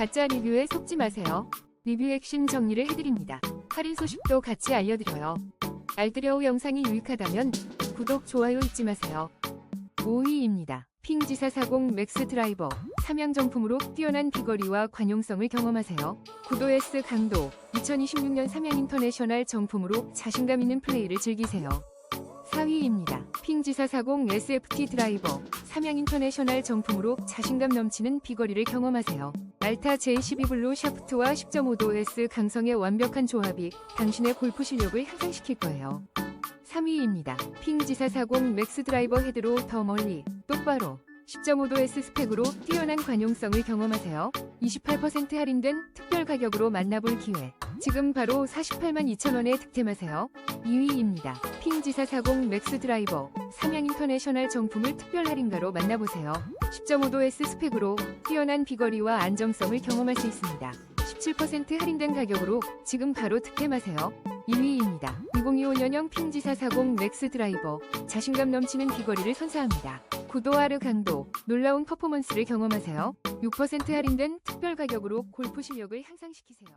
가짜 리뷰에 속지 마세요. 리뷰 핵심 정리를 해드립니다. 할인 소식도 같이 알려드려요. 알뜰여우 영상이 유익하다면 구독, 좋아요 잊지 마세요. 5위입니다. 핑지사 40 맥스 드라이버 삼양 정품으로 뛰어난 비거리와 관용성을 경험하세요. 구도 S 강도 2026년 삼양 인터내셔널 정품으로 자신감 있는 플레이를 즐기세요. 4위입니다. 핑지사 40 SFT 드라이버 삼양 인터내셔널 정품으로 자신감 넘치는 비거리를 경험하세요. 알타 J12 블루 샤프트와 10.5도 S 강성의 완벽한 조합이 당신의 골프 실력을 향상시킬 거예요. 3위입니다. 핑지사 40 맥스 드라이버 헤드로 더 멀리 똑바로 10.5도 S 스펙으로 뛰어난 관용성을 경험하세요. 28% 할인된 특별 가격으로 만나볼 기회. 지금 바로 48만 2천원에 득템하세요. 2위입니다. 핑지사 40 맥스 드라이버 삼양 인터내셔널 정품을 특별 할인가로 만나보세요. 10.5도 S 스펙으로 뛰어난 비거리와 안정성을 경험할 수 있습니다. 17% 할인된 가격으로 지금 바로 득템하세요. 2위입니다. 2025년형 핑지사 40 맥스 드라이버 자신감 넘치는 비거리를 선사합니다. 구도하르 강도 놀라운 퍼포먼스를 경험하세요. 6% 할인된 특별 가격으로 골프 실력을 향상시키세요.